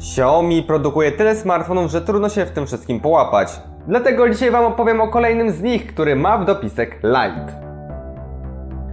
Xiaomi produkuje tyle smartfonów, że trudno się w tym wszystkim połapać. Dlatego dzisiaj Wam opowiem o kolejnym z nich, który ma w dopisek Lite.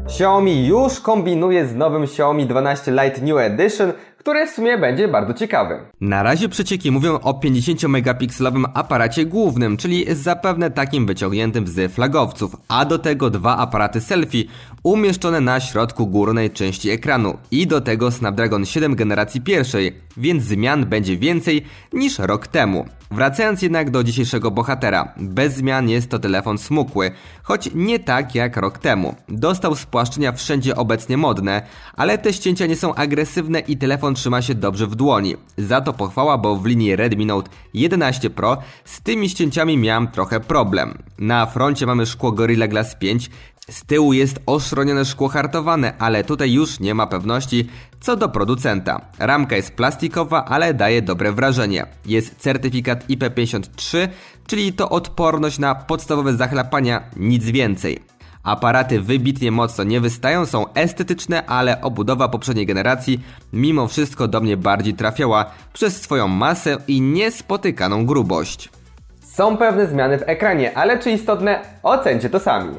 Xiaomi już kombinuje z nowym Xiaomi 12 Lite New Edition, który w sumie będzie bardzo ciekawy. Na razie przecieki mówią o 50-megapikselowym aparacie głównym, czyli zapewne takim wyciągniętym z flagowców, a do tego dwa aparaty selfie umieszczone na środku górnej części ekranu i do tego Snapdragon 7 generacji pierwszej, więc zmian będzie więcej niż rok temu. Wracając jednak do dzisiejszego bohatera, bez zmian jest to telefon smukły, choć nie tak jak rok temu. Dostał spłaszczenia wszędzie obecnie modne, ale te ścięcia nie są agresywne i telefon trzyma się dobrze w dłoni. Za to pochwała, bo w linii Redmi Note 11 Pro z tymi ścięciami miałem trochę problem. Na froncie mamy szkło Gorilla Glass 5, z tyłu jest oszronione szkło hartowane, ale tutaj już nie ma pewności co do producenta. Ramka jest plastikowa, ale daje dobre wrażenie. Jest certyfikat IP53, czyli to odporność na podstawowe zachlapania, nic więcej. Aparaty wybitnie mocno nie wystają, są estetyczne, ale obudowa poprzedniej generacji mimo wszystko do mnie bardziej trafiała przez swoją masę i niespotykaną grubość. Są pewne zmiany w ekranie, ale czy istotne? Ocencie to sami.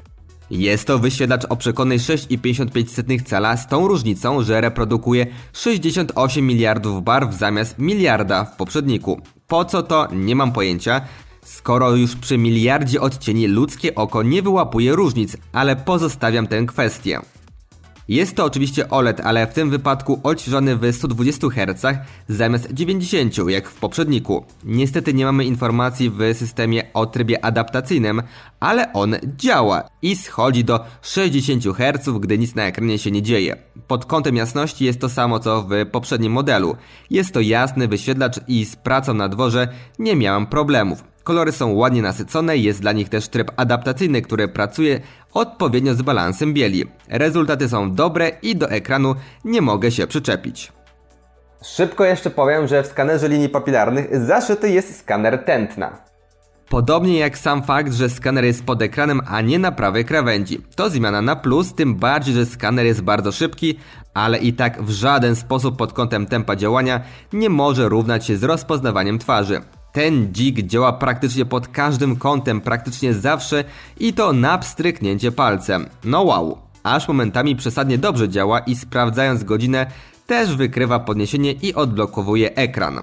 Jest to wyświetlacz o przekonnej 6,55 cala z tą różnicą, że reprodukuje 68 miliardów barw zamiast miliarda w poprzedniku. Po co to? Nie mam pojęcia. Skoro już przy miliardzie odcieni ludzkie oko nie wyłapuje różnic, ale pozostawiam tę kwestię. Jest to oczywiście OLED, ale w tym wypadku odświeżony w 120 Hz zamiast 90 jak w poprzedniku. Niestety nie mamy informacji w systemie o trybie adaptacyjnym, ale on działa i schodzi do 60 Hz, gdy nic na ekranie się nie dzieje. Pod kątem jasności jest to samo co w poprzednim modelu. Jest to jasny wyświetlacz i z pracą na dworze nie miałem problemów. Kolory są ładnie nasycone, jest dla nich też tryb adaptacyjny, który pracuje odpowiednio z balansem bieli. Rezultaty są dobre i do ekranu nie mogę się przyczepić. Szybko jeszcze powiem, że w skanerze linii papilarnych zaszyty jest skaner tętna. Podobnie jak sam fakt, że skaner jest pod ekranem, a nie na prawej krawędzi. To zmiana na plus, tym bardziej, że skaner jest bardzo szybki, ale i tak w żaden sposób pod kątem tempa działania nie może równać się z rozpoznawaniem twarzy. Ten dzik działa praktycznie pod każdym kątem, praktycznie zawsze i to na pstryknięcie palcem. No wow. Aż momentami przesadnie dobrze działa i sprawdzając godzinę też wykrywa podniesienie i odblokowuje ekran.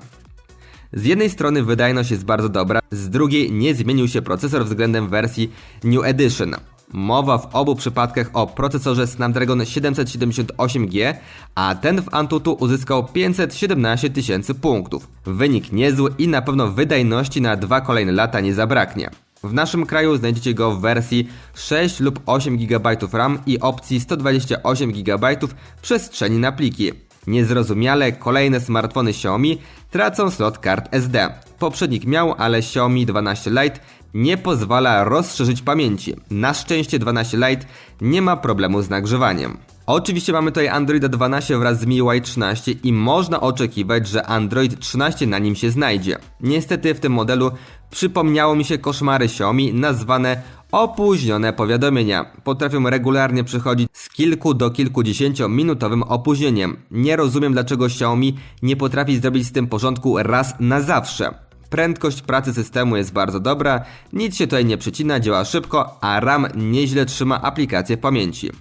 Z jednej strony wydajność jest bardzo dobra, z drugiej nie zmienił się procesor względem wersji New Edition. Mowa w obu przypadkach o procesorze Snapdragon 778G, a ten w Antutu uzyskał 517 tysięcy punktów. Wynik niezły i na pewno wydajności na dwa kolejne lata nie zabraknie. W naszym kraju znajdziecie go w wersji 6 lub 8 GB RAM i opcji 128 GB przestrzeni na pliki. Niezrozumiale kolejne smartfony Xiaomi tracą slot kart SD. Poprzednik miał, ale Xiaomi 12 Lite nie pozwala rozszerzyć pamięci. Na szczęście 12 Lite nie ma problemu z nagrzewaniem. Oczywiście mamy tutaj Androida 12 wraz z MIUI 13 i można oczekiwać, że Android 13 na nim się znajdzie. Niestety w tym modelu przypomniało mi się koszmary Xiaomi nazwane opóźnione powiadomienia. Potrafią regularnie przychodzić z kilku do kilkudziesięciominutowym opóźnieniem. Nie rozumiem dlaczego Xiaomi nie potrafi zrobić z tym porządku raz na zawsze. Prędkość pracy systemu jest bardzo dobra, nic się tutaj nie przycina, działa szybko, a RAM nieźle trzyma aplikacje w pamięci.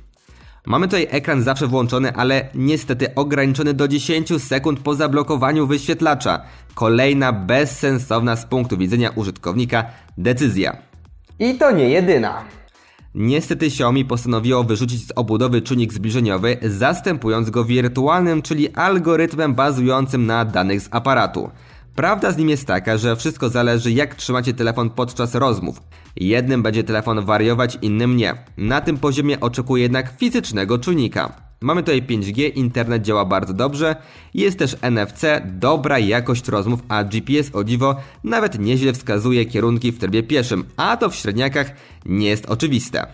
Mamy tutaj ekran zawsze włączony, ale niestety ograniczony do 10 sekund po zablokowaniu wyświetlacza. Kolejna bezsensowna z punktu widzenia użytkownika decyzja. I to nie jedyna. Niestety Xiaomi postanowiło wyrzucić z obudowy czujnik zbliżeniowy, zastępując go wirtualnym, czyli algorytmem bazującym na danych z aparatu. Prawda z nim jest taka, że wszystko zależy jak trzymacie telefon podczas rozmów. Jednym będzie telefon wariować, innym nie. Na tym poziomie oczekuję jednak fizycznego czujnika. Mamy tutaj 5G, internet działa bardzo dobrze, jest też NFC, dobra jakość rozmów, a GPS o dziwo nawet nieźle wskazuje kierunki w trybie pieszym, a to w średniakach nie jest oczywiste.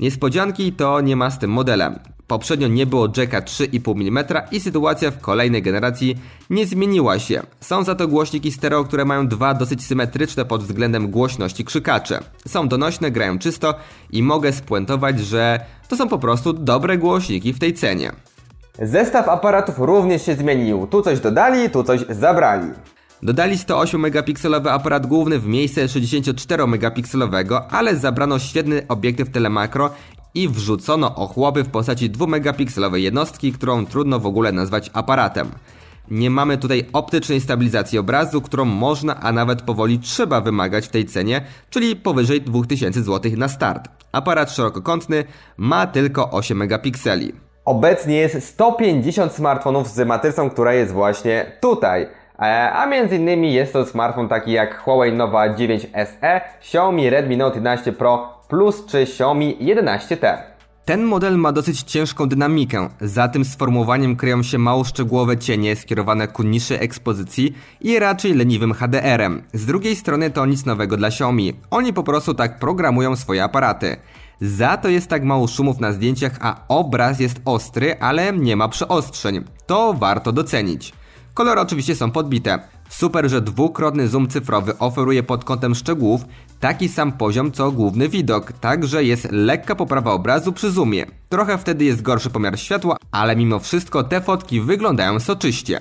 Niespodzianki to nie ma z tym modelem. Poprzednio nie było jacka 3,5 mm i sytuacja w kolejnej generacji nie zmieniła się. Są za to głośniki stereo, które mają dwa dosyć symetryczne pod względem głośności krzykacze. Są donośne, grają czysto i mogę spuentować, że to są po prostu dobre głośniki w tej cenie. Zestaw aparatów również się zmienił. Tu coś dodali, tu coś zabrali. Dodali 108-megapikselowy aparat główny w miejsce 64-megapikselowego, ale zabrano świetny obiektyw telemakro i wrzucono ochłopy w postaci 2-megapikselowej jednostki, którą trudno w ogóle nazwać aparatem. Nie mamy tutaj optycznej stabilizacji obrazu, którą można, a nawet powoli trzeba wymagać w tej cenie, czyli powyżej 2000 zł na start. Aparat szerokokątny ma tylko 8 megapikseli. Obecnie jest 150 smartfonów z matrycą, która jest właśnie tutaj. E, A między innymi jest to smartfon taki jak Huawei Nova 9 SE, Xiaomi Redmi Note 11 Pro Plus czy Xiaomi 11T. Ten model ma dosyć ciężką dynamikę, za tym sformułowaniem kryją się mało szczegółowe cienie skierowane ku niższej ekspozycji i raczej leniwym HDR-em. Z drugiej strony to nic nowego dla Xiaomi, oni po prostu tak programują swoje aparaty. Za to jest tak mało szumów na zdjęciach, a obraz jest ostry, ale nie ma przeostrzeń. To warto docenić. Kolory oczywiście są podbite. Super, że dwukrotny zoom cyfrowy oferuje pod kątem szczegółów taki sam poziom co główny widok, także jest lekka poprawa obrazu przy zoomie. Trochę wtedy jest gorszy pomiar światła, ale mimo wszystko te fotki wyglądają soczyście.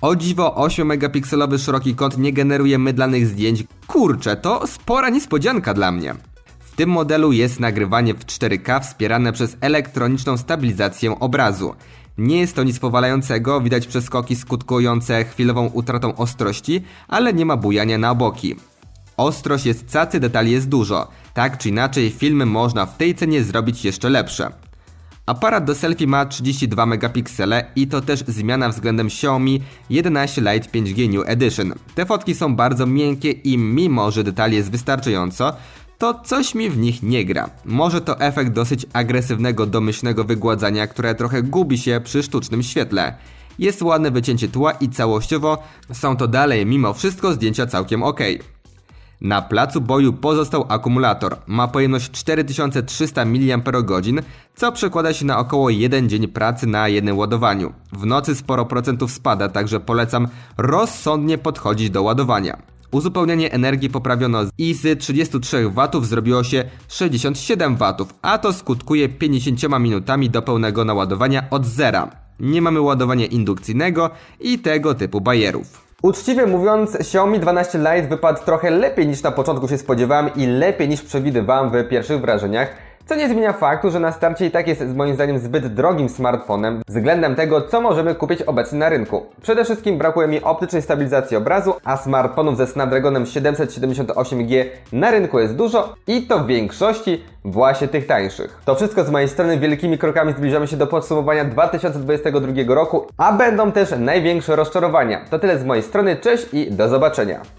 O dziwo 8-megapikselowy szeroki kąt nie generuje mydlanych zdjęć. Kurczę, to spora niespodzianka dla mnie. W tym modelu jest nagrywanie w 4K wspierane przez elektroniczną stabilizację obrazu. Nie jest to nic powalającego, widać przeskoki skutkujące chwilową utratą ostrości, ale nie ma bujania na boki. Ostrość jest cacy, detali jest dużo. Tak czy inaczej, filmy można w tej cenie zrobić jeszcze lepsze. Aparat do selfie ma 32 megapiksele i to też zmiana względem Xiaomi 11 Lite 5G New Edition. Te fotki są bardzo miękkie i mimo, że detali jest wystarczająco, to coś mi w nich nie gra. Może to efekt dosyć agresywnego, domyślnego wygładzania, które trochę gubi się przy sztucznym świetle. Jest ładne wycięcie tła i całościowo są to dalej mimo wszystko zdjęcia całkiem ok. Na placu boju pozostał akumulator. Ma pojemność 4300 mAh, co przekłada się na około 1 dzień pracy na jednym ładowaniu. W nocy sporo procentów spada, także polecam rozsądnie podchodzić do ładowania. Uzupełnianie energii poprawiono z z 33 W zrobiło się 67 W, a to skutkuje 50 minutami do pełnego naładowania od zera. Nie mamy ładowania indukcyjnego i tego typu bajerów. Uczciwie mówiąc, Xiaomi 12 Lite wypadł trochę lepiej niż na początku się spodziewałem i lepiej niż przewidywałem w pierwszych wrażeniach, co nie zmienia faktu, że na i tak jest moim zdaniem zbyt drogim smartfonem względem tego, co możemy kupić obecnie na rynku. Przede wszystkim brakuje mi optycznej stabilizacji obrazu, a smartfonów ze Snapdragonem 778G na rynku jest dużo i to w większości właśnie tych tańszych. To wszystko z mojej strony, wielkimi krokami zbliżamy się do podsumowania 2022 roku, a będą też największe rozczarowania. To tyle z mojej strony, cześć i do zobaczenia.